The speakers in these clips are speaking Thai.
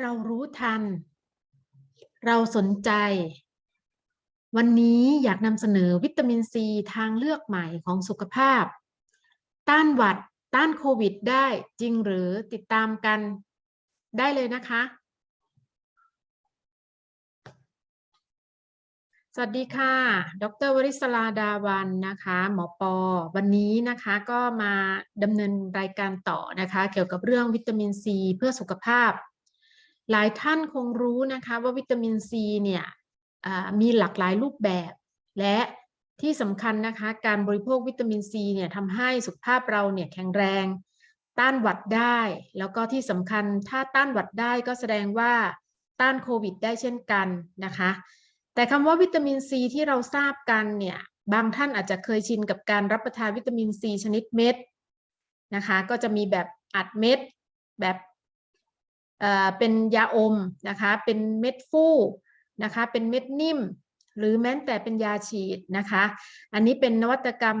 เรารู้ทัน เราสนใจ วันนี้อยากนำเสนอวิตามินซีทางเลือกใหม่ของสุขภาพ ต้านหวัด ต้านโควิดได้จริงหรือติดตามกันได้เลยนะคะ สวัสดีค่ะ ดรวริศราดาวันนะคะ หมอปอ วันนี้นะคะก็มาดำเนินรายการต่อนะคะ เกี่ยวกับเรื่องวิตามินซีเพื่อสุขภาพ หลายท่านคงรู้นะคะว่าวิตามินซีเนี่ยมีหลากหลายรูปแบบ และที่สำคัญนะคะการบริโภควิตามินซีเนี่ยทำให้สุขภาพเราเนี่ยแข็งแรง ต้านหวัดได้ แล้วก็ที่สำคัญถ้าต้านหวัดได้ก็แสดงว่าต้านโควิดได้เช่นกันนะคะ แต่คำว่าวิตามินซีที่เราทราบกันเนี่ยบางท่านอาจจะเคยชินกับการรับประทานวิตามินซีชนิดเม็ดนะคะ ก็จะมีแบบอัดเม็ด แบบ เป็นยาอมนะคะ เป็นเม็ดฟูนะคะ เป็นเม็ดนิ่ม หรือแม้แต่เป็นยาฉีดนะคะ อันนี้เป็นนวัตกรรม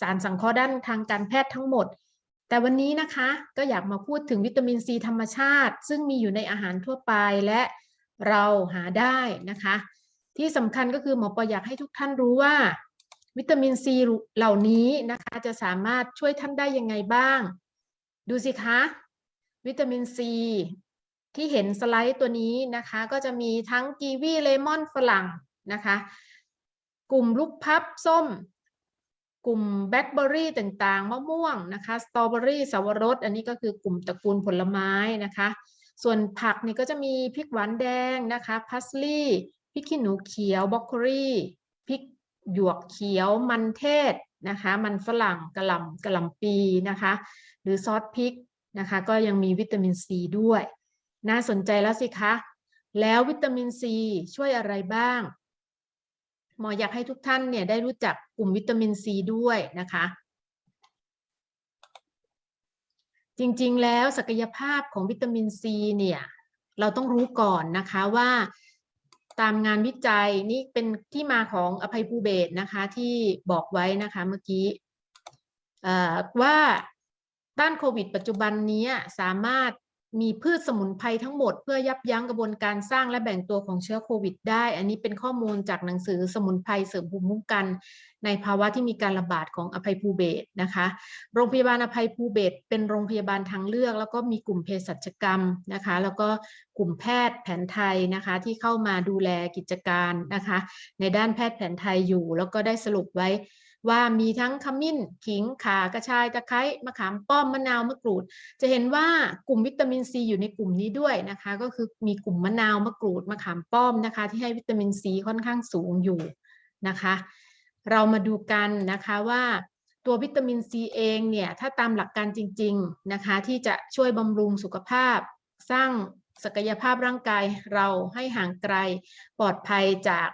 สารสังเคราะห์ด้านทางการแพทย์ทั้งหมด แต่วันนี้นะคะก็อยากมาพูดถึงวิตามินซีธรรมชาติ ซึ่งมีอยู่ในอาหารทั่วไปและเราหาได้นะคะ ที่สำคัญก็คือหมอปออยากให้ทุกท่านรู้ว่า วิตามินซีเหล่านี้นะคะ จะสามารถช่วยท่านได้ยังไงบ้าง ดูสิคะ วิตามินซี ที่เห็นสไลด์ตัวนี้นะคะ ก็จะมีทั้งกีวีเลมอนฝรั่งนะคะ กลุ่มลูกพับส้ม กลุ่มแบล็คเบอร์รี่ต่างๆ มะม่วงนะคะสตรอเบอรี่สวรส อันนี้ก็คือกลุ่มตระกูลผลไม้นะคะ ส่วนผักนี่ก็จะมีพริกหวานแดงนะคะพัสลีย์พริกขี้หนูเขียวบรอกโคลีพริกหยวกเขียวมันเทศนะคะ มันฝรั่งกระหล่ำกระหล่ำปีนะคะ หรือซอสพริกนะคะ ก็ยังมีวิตามินซีด้วย น่าสนใจแล้วสิคะ แล้ววิตามินซีช่วยอะไรบ้าง หมออยากให้ทุกท่านเนี่ยได้รู้จักกลุ่มวิตามินซีด้วยนะคะ จริงๆ แล้วศักยภาพของวิตามินซีเนี่ยเราต้องรู้ก่อนนะคะว่าตามงานวิจัยนี่เป็นที่มาของอภัยภูเบศนะคะที่บอกไว้นะคะเมื่อกี้ว่าต้านโควิดปัจจุบันนี้สามารถ มีพืชสมุนไพรทั้งหมดเพื่อยับยั้งกระบวนการสร้างและแบ่งตัวของเชื้อโควิดได้ อันนี้เป็นข้อมูลจากหนังสือสมุนไพรเสริมภูมิคุ้มกัน ในภาวะที่มีการระบาดของอภัยภูเบศนะคะ โรงพยาบาลอภัยภูเบศเป็นโรงพยาบาลทางเลือก แล้วก็มีกลุ่มเภสัชกรรมนะคะ แล้วก็กลุ่มแพทย์แผนไทยนะคะที่เข้ามาดูแลกิจการนะคะ ในด้านแพทย์แผนไทยอยู่ แล้วก็ได้สรุปไว้ ว่ามีทั้งขมิ้นขิงข่ากระชายตะไคร้มะขามป้อมมะนาวมะกรูด จะเห็นว่ากลุ่มวิตามินซีอยู่ในกลุ่มนี้ด้วยนะคะ ก็คือมีกลุ่มมะนาวมะกรูดมะขามป้อมนะคะ ที่ให้วิตามินซีค่อนข้างสูงอยู่นะคะ เรามาดูกันนะคะว่าตัววิตามินซีเองเนี่ยถ้าตามหลักการจริง ๆนะคะ ที่จะช่วยบำรุงสุขภาพ สร้าง ศักยภาพร่างกายเราให้ห่างไกลปลอดภัยจาก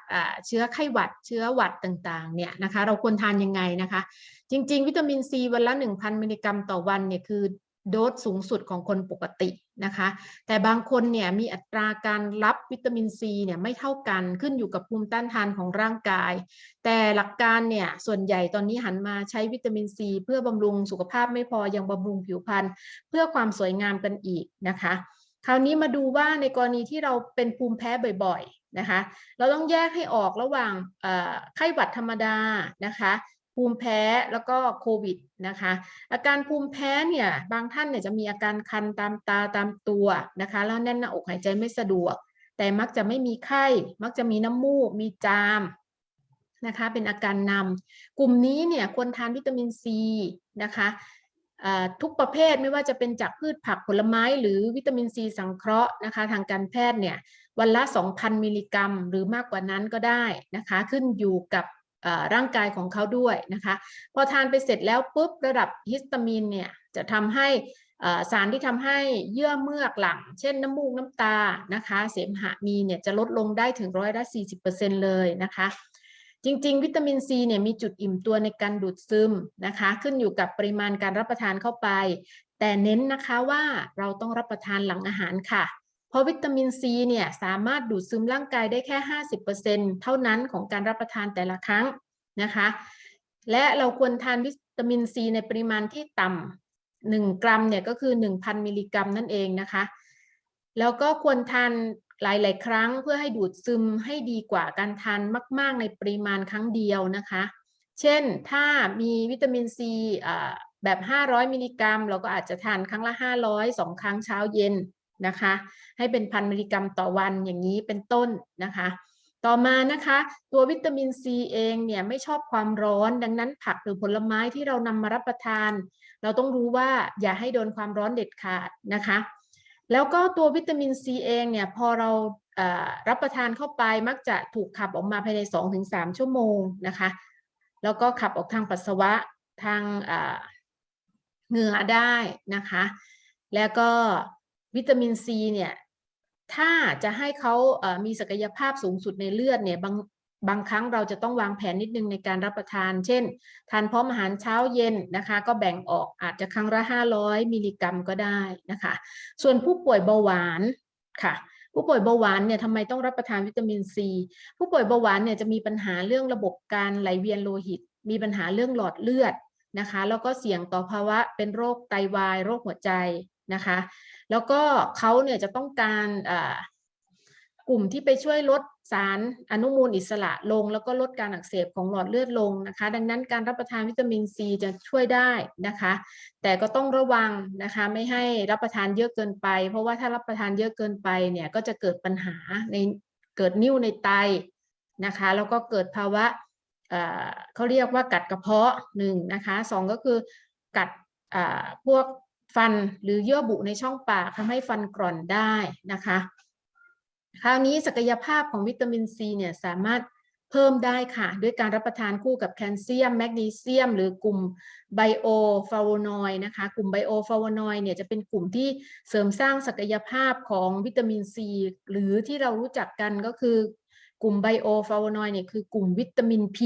เชื้อไข้หวัด เชื้อหวัดต่างๆเนี่ยนะคะเราควรทานยังไงนะคะ จริง ๆ วิตามินซีวันละ 1,000 มิลลิกรัมต่อวันเนี่ยคือโดสสูงสุดของคนปกตินะคะ แต่บางคนเนี่ยมีอัตราการรับวิตามินซีเนี่ยไม่เท่ากันขึ้นอยู่กับภูมิต้านทานของร่างกาย แต่หลักการเนี่ยส่วนใหญ่ตอนนี้หันมาใช้วิตามินซีเพื่อบำรุงสุขภาพไม่พอยังบำรุงผิวพรรณเพื่อความสวยงามกันอีกนะคะ คราวนี้มาดูว่าในกรณีที่เราเป็นภูมิแพ้บ่อยๆนะคะ เราต้องแยกให้ออกระหว่างไข้หวัดธรรมดานะคะ ภูมิแพ้แล้วก็โควิดนะคะ อาการภูมิแพ้เนี่ยบางท่านเนี่ยจะมีอาการคันตามตาตามตัวนะคะ แล้วแน่นหน้าอกหายใจไม่สะดวก แต่มักจะไม่มีไข้ มักจะมีน้ำมูก มีจามนะคะ เป็นอาการนำกลุ่มนี้เนี่ยควรทานวิตามินซีนะคะ ทุกประเภทไม่ว่าจะเป็นจากพืชผักผลไม้ หรือวิตามินซีสังเคราะห์นะคะ ทางการแพทย์เนี่ยวันละ 2,000 มิลลิกรัม หรือมากกว่านั้นก็ได้นะคะ ขึ้นอยู่กับร่างกายของเขาด้วยนะคะ พอทานไปเสร็จแล้วปุ๊บระดับฮิสตามีนเนี่ยจะทำให้สารที่ทำให้เยื่อเมือกหลัง เช่นน้ำมูกน้ำตานะคะ เสมหะมีเนี่ยจะลดลงได้ถึงร้อยละ40%เลยนะคะ จริง ๆ วิตามินซีเนี่ยมีจุดอิ่มตัวในการดูดซึมนะคะ ขึ้นอยู่กับปริมาณการรับประทานเข้าไป แต่เน้นนะคะว่าเราต้องรับประทานหลังอาหารค่ะ เพราะวิตามินซีเนี่ยสามารถดูดซึมร่างกายได้แค่ 50%เท่านั้นของการรับประทานแต่ละครั้งนะคะ และเราควรทานวิตามินซีในปริมาณที่ต่ำ1กรัมเนี่ยก็คือ 1,000 มิลลิกรัมนั่นเองนะคะ แล้วก็ควรทาน หลาย ๆ ครั้งเพื่อให้ดูดซึมให้ดีกว่าการทานมาก ๆ ในปริมาณครั้งเดียวนะคะ เช่นถ้ามีวิตามินซีแบบ 500 มิลลิกรัม เราก็อาจจะทานครั้งละ 500สองครั้งเช้าเย็นนะคะ ให้เป็นพันมิลลิกรัมต่อวันอย่างนี้เป็นต้นนะคะ ต่อมานะคะตัววิตามินซีเองเนี่ยไม่ชอบความร้อน ดังนั้นผักหรือผลไม้ที่เรานำมารับประทาน เราต้องรู้ว่าอย่าให้โดนความร้อนเด็ดขาดนะคะ แล้วก็ตัววิตามินซีเองเนี่ยพอเรารับประทานเข้าไปมักจะถูกขับออกมาภายใน 2-3 ชั่วโมงนะคะ แล้วก็ขับออกทางปัสสาวะทางเหงื่อได้นะคะ แล้วก็วิตามินซีเนี่ยถ้าจะให้เขามีศักยภาพสูงสุดในเลือดเนี่ยบาง บางครั้งเราจะต้องวางแผนนิดนึงในการรับประทาน เช่น ทานพร้อมอาหารเช้าเย็นนะคะ ก็แบ่งออกอาจจะครั้งละ 500 มิลลิกรัมก็ได้นะคะ ส่วนผู้ป่วยเบาหวานค่ะ ผู้ป่วยเบาหวานเนี่ยทำไมต้องรับประทานวิตามินซีผู้ป่วยเบาหวานเนี่ยจะมีปัญหาเรื่องระบบการไหลเวียนโลหิต มีปัญหาเรื่องหลอดเลือดนะคะ แล้วก็เสี่ยงต่อภาวะเป็นโรคไตวาย โรคหัวใจนะคะ แล้วก็เขาเนี่ยจะต้องการอ่า กลุ่มที่ไปช่วยลดสารอนุมูลอิสระลง แล้วก็ลดการอักเสบของหลอดเลือดลงนะคะ ดังนั้นการรับประทานวิตามินซีจะช่วยได้นะคะ แต่ก็ต้องระวังนะคะไม่ให้รับประทานเยอะเกินไป เพราะว่าถ้ารับประทานเยอะเกินไปเนี่ยก็จะเกิดปัญหาในเกิดนิ่วในไตนะคะ แล้วก็เกิดภาวะเเขาเรียกว่ากัดกระเพาะหนึ่งนะคะสองก็คือกัดพวกฟันหรือเยื่อบุในช่องปากทำให้ฟันกร่อนได้นะคะ คราวนี้ศักยภาพของวิตามินซีเนี่ยสามารถเพิ่มได้ค่ะ ด้วยการรับประทานคู่กับแคลเซียม แมกนีเซียม หรือกลุ่มไบโอฟลาโวนอยด์นะคะ กลุ่มไบโอฟลาโวนอยด์เนี่ยจะเป็นกลุ่มที่เสริมสร้างศักยภาพของวิตามินซี หรือที่เรารู้จักกันก็คือกลุ่มไบโอฟลาโวนอยด์เนี่ยคือกลุ่มวิตามิน P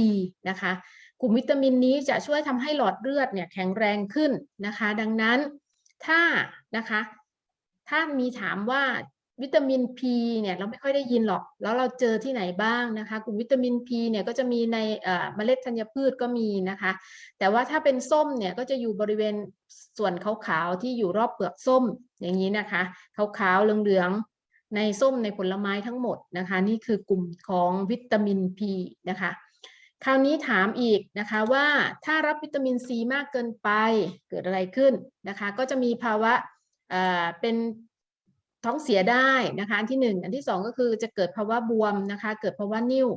นะคะ กลุ่มวิตามินนี้จะช่วยทำให้หลอดเลือดเนี่ยแข็งแรงขึ้นนะคะ ดังนั้นถ้านะคะ ถ้ามีถามว่า วิตามิน P เนี่ยเราไม่ค่อยได้ยินหรอก แล้วเราเจอที่ไหนบ้างนะคะ กลุ่มวิตามิน P เนี่ยก็จะมีในเมล็ดธัญพืชก็มีนะคะ แต่ว่าถ้าเป็นส้มเนี่ยก็จะอยู่บริเวณส่วนขาวๆที่อยู่รอบเปลือกส้มอย่างนี้นะคะ ขาวๆเหลืองๆในส้มในผลไม้ทั้งหมดนะคะ นี่คือกลุ่มของวิตามิน P นะคะ คราวนี้ถามอีกนะคะว่าถ้ารับวิตามินซีมากเกินไปเกิดอะไรขึ้นนะคะ ก็จะมีภาวะเป็น ท้องเสียได้นะคะอันที่หนึ่งอันที่สองก็คือจะเกิดภาวะบวมนะคะ เกิดภาวะนิ่ว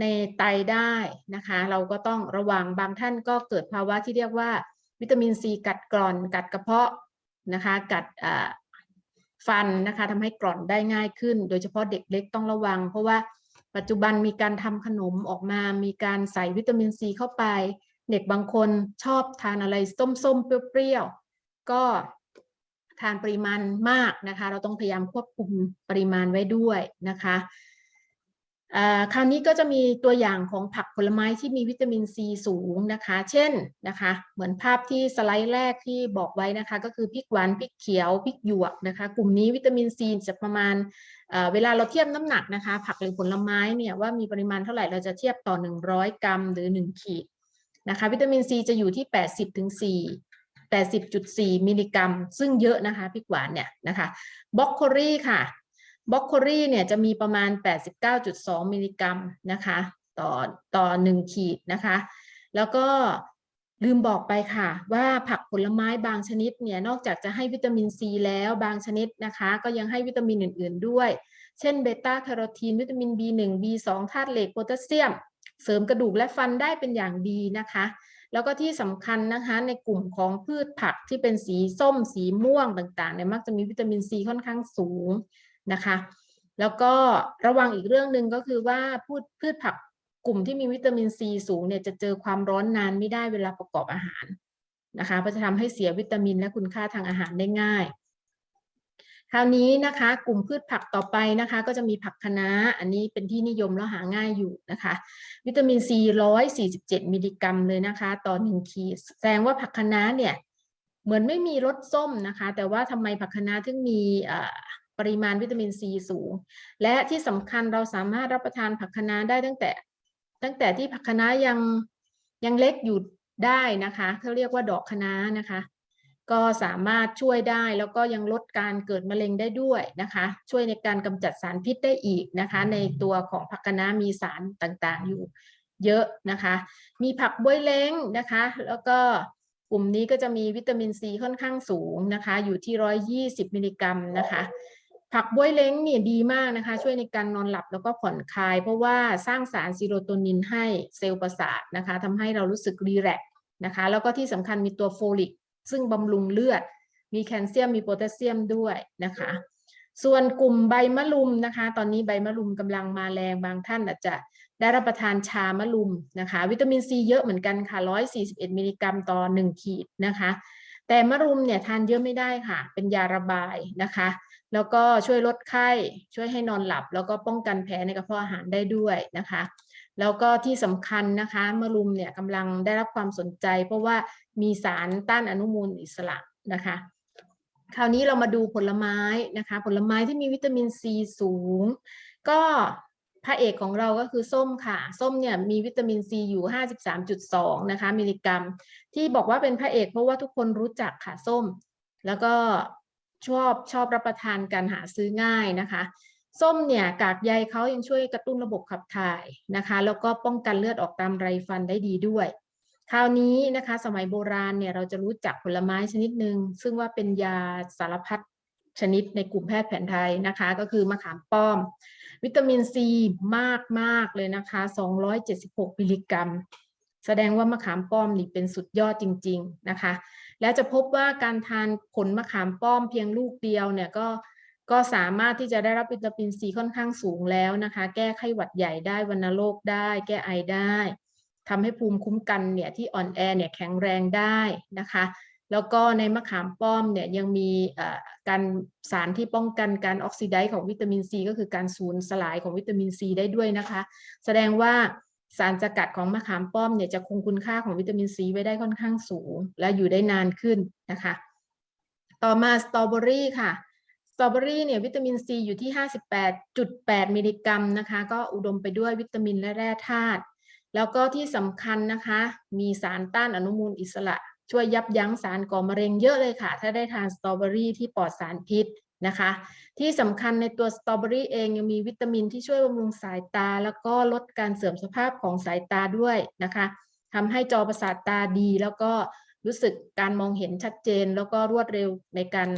ในไตได้นะคะ เราก็ต้องระวังบางท่านก็เกิดภาวะที่เรียกว่าวิตามินซีกัดกร่อน กัดกระเพาะนะคะ กัดฟันนะคะทำให้กร่อนได้ง่ายขึ้น โดยเฉพาะเด็กเล็กต้องระวัง เพราะว่าปัจจุบันมีการทำขนมออกมา มีการใส่วิตามินซีเข้าไป เด็กบางคนชอบทานอะไรส้มๆ เปรี้ยวๆ ก็ ทานปริมาณมากนะคะ เราต้องพยายามควบคุมปริมาณไว้ด้วยนะคะคราวนี้ก็จะมีตัวอย่างของผักผลไม้ที่มีวิตามินซีสูงนะคะ เช่นนะคะ เหมือนภาพที่สไลด์แรกที่บอกไว้นะคะ ก็คือพริกหวานพริกเขียวพริกหยวกนะคะ กลุ่มนี้วิตามินซีจะประมาณเวลาเราเทียบน้ำหนักนะคะ ผักหรือผลไม้เนี่ยว่ามีปริมาณเท่าไหร่เราจะเทียบต่อ 100 กรัมหรือ 1 ขีดนะคะ วิตามินซีจะอยู่ที่ 80 ถึง4 80.4 มิลลิกรัม ซึ่งเยอะนะคะพริกหวานเนี่ยนะคะบล็อกโคลี่ค่ะบล็อกโคลี่เนี่ยจะมีประมาณ 89.2 มิลลิกรัมนะคะต่อต่อ 1 ขีดนะคะ แล้วก็ลืมบอกไปค่ะว่าผักผลไม้บางชนิดเนี่ยนอกจากจะให้วิตามินซีแล้วบางชนิดนะคะ ก็ยังให้วิตามินอื่น ๆด้วย เช่นเบต้าแคโรทีนวิตามิน B1 B2 ธาตุเหล็กโพแทสเซียม เสริมกระดูกและฟันได้เป็นอย่างดีนะคะ แล้วก็ที่สำคัญนะคะในกลุ่มของพืชผักที่เป็นสีส้มสีม่วงต่างๆเนี่ยมักจะมีวิตามินซีค่อนข้างสูงนะคะ แล้วก็ระวังอีกเรื่องหนึ่งก็คือว่าพืชพืชผักกลุ่มที่มีวิตามินซีสูงเนี่ยจะเจอความร้อนนานไม่ได้เวลาประกอบอาหารนะคะเพราะจะทำให้เสียวิตามินและคุณค่าทางอาหารได้ง่าย คราวนี้นะคะกลุ่มพืชผักต่อไปนะคะ ก็จะมีผักคะน้าอันนี้เป็นที่นิยมแล้วหาง่ายอยู่นะคะ วิตามินซี147 มิลลิกรัมเลยนะคะต่อหนึ่งขีดแสดงว่าผักคะน้าเนี่ยเหมือนไม่มีรสส้มนะคะ แต่ว่าทำไมผักคะน้าถึงมีปริมาณวิตามินซีสูง และที่สำคัญเราสามารถรับประทานผักคะน้าได้ตั้งแต่ ตั้งแต่ที่ผักคะน้ายังยังเล็กอยู่ได้นะคะเขาเรียกว่าดอกคะน้านะคะ ก็สามารถช่วยได้แล้วก็ยังลดการเกิดมะเร็งได้ด้วยนะคะ ช่วยในการกำจัดสารพิษได้อีกนะคะ ในตัวของผักคะน้ามีสารต่างๆอยู่เยอะนะคะ มีผักบวยเล้งนะคะ แล้วก็กลุ่มนี้ก็จะมีวิตามินซีค่อนข้างสูงนะคะ อยู่ที่ 120 มิลลิกรัมนะคะ ผักบวยเล้งเนี่ยดีมากนะคะ ช่วยในการนอนหลับแล้วก็ผ่อนคลาย เพราะว่าสร้างสารซีโรโทนินให้เซลล์ประสาทนะคะทำให้เรารู้สึกรีแลกนะคะ แล้วก็ที่สำคัญมีตัวโฟลิก ซึ่งบำรุงเลือด มีแคลเซียมมีโพแทสเซียมด้วยนะคะ ส่วนกลุ่มใบมะลุมนะคะ ตอนนี้ใบมะลุมกำลังมาแรงบางท่านอาจจะได้รับประทานชามะลุมนะคะ วิตามินซีเยอะเหมือนกันค่ะ 141 มิลลิกรัมต่อ 1 ขีดนะคะ แต่มะรุมเนี่ยทานเยอะไม่ได้ค่ะ เป็นยาระบายนะคะ แล้วก็ช่วยลดไข้ ช่วยให้นอนหลับ แล้วก็ป้องกันแผลในกระเพาะอาหารได้ด้วยนะคะ แล้วก็ที่สำคัญนะคะมะรุมเนี่ยกำลังได้รับความสนใจ เพราะว่ามีสารต้านอนุมูลอิสระนะคะ คราวนี้เรามาดูผลไม้นะคะ ผลไม้ที่มีวิตามินซีสูง ก็พระเอกของเราก็คือส้มค่ะ ส้มเนี่ยมีวิตามินซีอยู่ 53.2 นะคะ มิลลิกรัม ที่บอกว่าเป็นพระเอกเพราะว่าทุกคนรู้จักค่ะส้ม แล้วก็ชอบชอบรับประทานการหาซื้อง่ายนะคะ ส้มเนี่ยกากใยเขายังช่วยกระตุ้นระบบขับถ่ายนะคะ แล้วก็ป้องกันเลือดออกตามไรฟันได้ดีด้วย คราวนี้นะคะ สมัยโบราณเนี่ยเราจะรู้จักผลไม้ชนิดหนึ่งซึ่งว่าเป็นยาสารพัดชนิดในกลุ่มแพทย์แผนไทยนะคะ ก็คือมะขามป้อม วิตามินซีมากมากเลยนะคะ 276มิลลิกรัม แสดงว่ามะขามป้อมนี่เป็นสุดยอดจริง ๆนะคะ และจะพบว่าการทานผลมะขามป้อมเพียงลูกเดียวเนี่ยก็ ก็สามารถที่จะได้รับวิตามินซีค่อนข้างสูงแล้วนะคะ แก้ไข้หวัดใหญ่ได้วัณโรคได้ แก้ไอได้ทำให้ภูมิคุ้มกันเนี่ยที่อ่อนแอเนี่ยแข็งแรงได้นะคะ แล้วก็ในมะขามป้อมเนี่ยยังมีการสารที่ป้องกันการออกซิไดซ์ของวิตามินซีก็คือการสูญสลายของวิตามินซีได้ด้วยนะคะ แสดงว่าสารสกัดของมะขามป้อมเนี่ยจะคงคุณค่าของวิตามินซีไว้ได้ค่อนข้างสูง และอยู่ได้นานขึ้นนะคะ ต่อมาสตรอเบอรี่ค่ะ ตรอเบอรี่เนี่ยวิตามินซีอยู่ที่ 58.8 มิลลิกรัมนะคะ ก็อุดมไปด้วยวิตามินและแร่ธาตุแล้วก็ที่สำคัญนะคะ มีสารต้านอนุมูลอิสระ ช่วยยับยั้งสารก่อมะเร็งเยอะเลยค่ะ ถ้าได้ทานสตรอเบอรี่ที่ปลอดสารพิษนะคะ ที่สำคัญในตัวสตรอเบอรี่เองยังมีวิตามินที่ช่วยบำรุงสายตา แล้วก็ลดการเสื่อมสภาพของสายตาด้วยนะคะทำให้จอประสาทตาดี แล้วก็รู้สึกการมองเห็นชัดเจน แล้วก็รวดเร็วในการ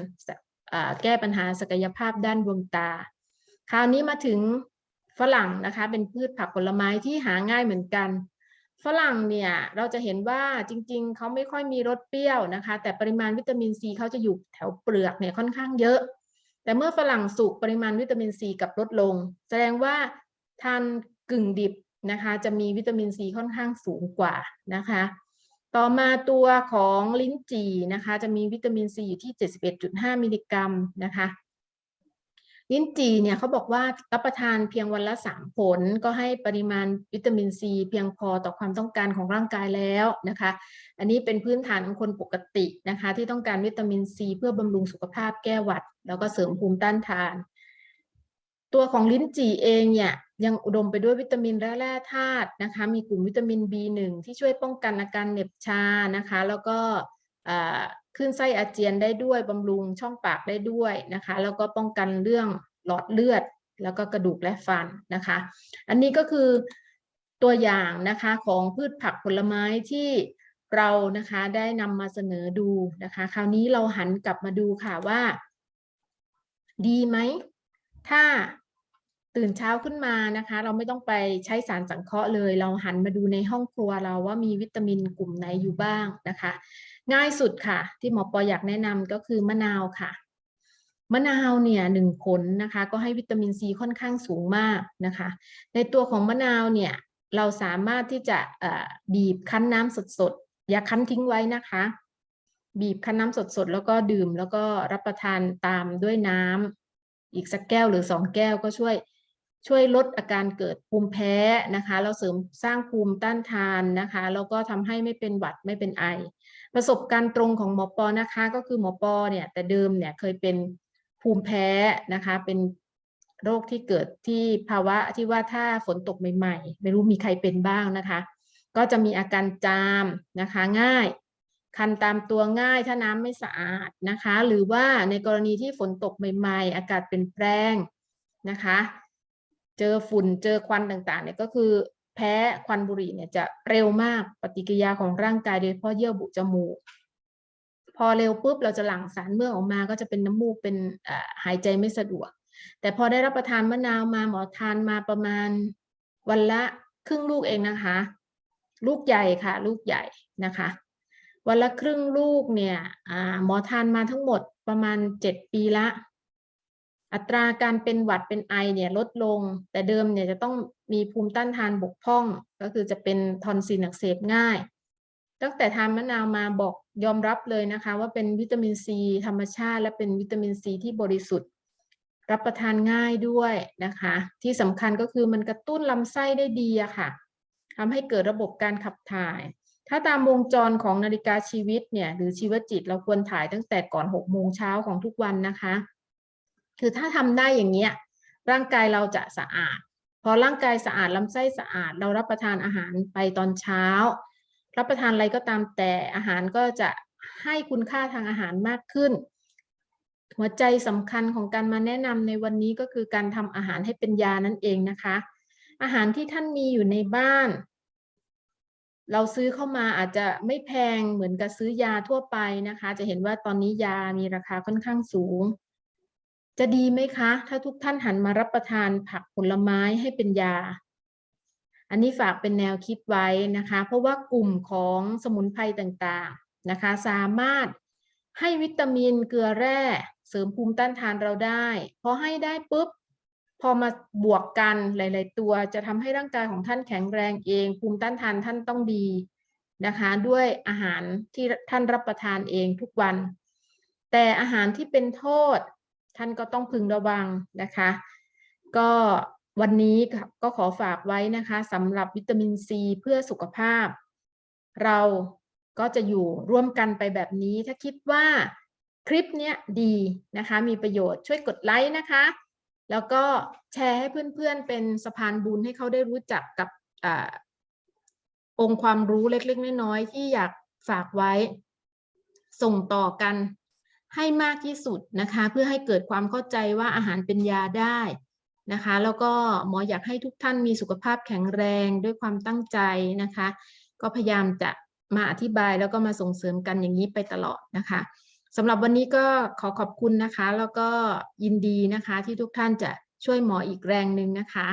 แก้ปัญหาศักยภาพด้านดวงตา คราวนี้มาถึงฝรั่งนะคะ เป็นพืชผักผลไม้ที่หาง่ายเหมือนกัน ฝรั่งเนี่ยเราจะเห็นว่าจริง ๆ เขาไม่ค่อยมีรสเปรี้ยวนะคะ แต่ปริมาณวิตามินซีเขาจะอยู่แถวเปลือกเนี่ยค่อนข้างเยอะ แต่เมื่อฝรั่งสุกปริมาณวิตามินซีกับลดลง แสดงว่าทานกึ่งดิบนะคะ จะมีวิตามินซีค่อนข้างสูงกว่านะคะ ต่อมาตัวของลิ้นจี่นะคะ จะมีวิตามินซีอยู่ที่ 71.5 มิลลิกรัมนะคะลิ้นจี่เนี่ยเขาบอกว่ารับประทานเพียงวันละ 3 ผล ก็ให้ปริมาณวิตามินซีเพียงพอต่อความต้องการของร่างกายแล้วนะคะ อันนี้เป็นพื้นฐานของคนปกตินะคะ ที่ต้องการวิตามินซีเพื่อบำรุงสุขภาพแก้หวัด แล้วก็เสริมภูมิต้านทาน ตัวของลิ้นจี่เองเนี่ย ยังอุดมไปด้วยวิตามินและแร่ธาตุนะคะ มีกลุ่มวิตามิน B1 ที่ช่วยป้องกันอาการเหน็บชานะคะ แล้วก็ขึ้นไส้อาเจียนได้ด้วยบำรุงช่องปากได้ด้วยนะคะ แล้วก็ป้องกันเรื่องหลอดเลือด แล้วก็กระดูกและฟันนะคะ อันนี้ก็คือตัวอย่างนะคะของพืชผักผลไม้ที่เรานะคะได้นำมาเสนอดูนะคะ คราวนี้เราหันกลับมาดูค่ะว่า ดีไหม ถ้า ตื่นเช้าขึ้นมานะคะ เราไม่ต้องไปใช้สารสังเคราะห์เลย เราหันมาดูในห้องครัวเราว่ามีวิตามินกลุ่มไหนอยู่บ้างนะคะ ง่ายสุดค่ะ ที่หมอปออยากแนะนำก็คือมะนาวค่ะมะนาวเนี่ยหนึ่งผลนะคะ ก็ให้วิตามินซีค่อนข้างสูงมากนะคะ ในตัวของมะนาวเนี่ยเราสามารถที่จะบีบคั้นน้ำสดๆอย่าคั้นทิ้งไว้นะคะ บีบคั้นน้ำสดๆแล้วก็ดื่มแล้วก็รับประทานตามด้วยน้ำอีกสักแก้วหรือสองแก้วก็ช่วย ช่วยลดอาการเกิดภูมิแพ้นะคะเราเสริมสร้างภูมิต้านทานนะคะแล้วก็ทำให้ไม่เป็นหวัดไม่เป็นไอ ประสบการณ์ตรงของหมอปอนะคะก็คือหมอปอเนี่ยแต่เดิมเนี่ยเคยเป็นภูมิแพ้นะคะเป็นโรคที่เกิดที่ภาวะที่ว่าถ้าฝนตกใหม่ๆ ไม่รู้มีใครเป็นบ้างนะคะ ก็จะมีอาการจามนะคะง่าย คันตามตัวง่ายถ้าน้ำไม่สะอาดนะคะ หรือว่าในกรณีที่ฝนตกใหม่ๆ อากาศเปลี่ยนแปลงนะคะ เจอฝุ่นเจอควันต่างๆเนี่ยก็คือแพ้ควันบุหรี่เนี่ยจะเร็วมากปฏิกิริยาของร่างกายโดยเฉพาะเยื่อบุจมูก พอเร็วปุ๊บเราจะหลั่งสารเมื่อออกมาก็จะเป็นน้ำมูกเป็นหายใจไม่สะดวก แต่พอได้รับประทานมะนาวมาหมอทานมาประมาณวันละครึ่งลูกเองนะคะ ลูกใหญ่ค่ะ ลูกใหญ่นะคะ วันละครึ่งลูกเนี่ยหมอทานมาทั้งหมดประมาณเจ็ดปีละ อัตราการเป็นหวัดเป็นไอเนี่ยลดลง แต่เดิมเนี่ยจะต้องมีภูมิต้านทานบกพร่อง ก็คือจะเป็นทอนซิลอักเสบง่าย ตั้งแต่ทานมะนาวมาบอกยอมรับเลยนะคะ ว่าเป็นวิตามินซีธรรมชาติ และเป็นวิตามินซีที่บริสุทธิ์ รับประทานง่ายด้วยนะคะ ที่สำคัญก็คือมันกระตุ้นลำไส้ได้ดีอะค่ะทำให้เกิดระบบการขับถ่าย ถ้าตามวงจรของนาฬิกาชีวิตเนี่ยหรือชีวจิตเราควรถ่ายตั้งแต่ก่อนหกโมงเช้าของทุกวันนะคะ คือถ้าทำได้อย่างเงี้ยร่างกายเราจะสะอาด พอร่างกายสะอาดลำไส้สะอาด เรารับประทานอาหารไปตอนเช้า รับประทานอะไรก็ตามแต่อาหารก็จะให้คุณค่าทางอาหารมากขึ้น หัวใจสำคัญของการมาแนะนำในวันนี้ก็คือการทำอาหารให้เป็นยานั่นเองนะคะ อาหารที่ท่านมีอยู่ในบ้าน เราซื้อเข้ามาอาจจะไม่แพงเหมือนกับซื้อยาทั่วไปนะคะ จะเห็นว่าตอนนี้ยามีราคาค่อนข้างสูง จะดีไหมคะ ถ้าทุกท่านหันมารับประทานผักผลไม้ให้เป็นยา อันนี้ฝากเป็นแนวคิดไว้นะคะ เพราะว่ากลุ่มของสมุนไพรต่างๆนะคะ สามารถให้วิตามินเกลือแร่เสริมภูมิต้านทานเราได้พอให้ได้ปุ๊บพอมาบวกกันหลาย ๆ ตัวจะทำให้ร่างกายของท่านแข็งแรงเอง ภูมิต้านทานท่านต้องดีนะคะ ด้วยอาหารที่ท่านรับประทานเองทุกวัน แต่อาหารที่เป็นโทษ ท่านก็ต้องพึงระวังนะคะ ก็วันนี้ก็ขอฝากไว้นะคะสำหรับวิตามินซีเพื่อสุขภาพ เราก็จะอยู่ร่วมกันไปแบบนี้ ถ้าคิดว่าคลิปเนี้ยดีนะคะ มีประโยชน์ช่วยกดไลค์นะคะ แล้วก็แชร์ให้เพื่อนๆเป็นสะพานบุญให้เขาได้รู้จักกับอองค์ความรู้เล็กๆน้อยๆที่อยากฝากไว้ ส่งต่อกัน ให้มากที่สุดนะคะ เพื่อให้เกิดความเข้าใจว่าอาหารเป็นยาได้นะคะ แล้วก็หมออยากให้ทุกท่านมีสุขภาพแข็งแรงด้วยความตั้งใจนะคะ ก็พยายามจะมาอธิบายแล้วก็มาส่งเสริมกันอย่างนี้ไปตลอดนะคะสำหรับวันนี้ก็ขอขอบคุณนะคะ แล้วก็ยินดีนะคะที่ทุกท่านจะช่วยหมออีกแรงหนึ่งนะคะ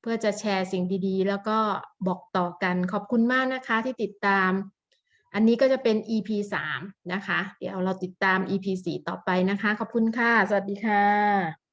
เพื่อจะแชร์สิ่งดีๆ แล้วก็บอกต่อกันขอบคุณมากนะคะที่ติดตาม อันนี้ก็จะเป็น EP 3 นะคะ เดี๋ยวเราติดตาม EP 4 ต่อไปนะคะ ขอบคุณค่ะ สวัสดีค่ะ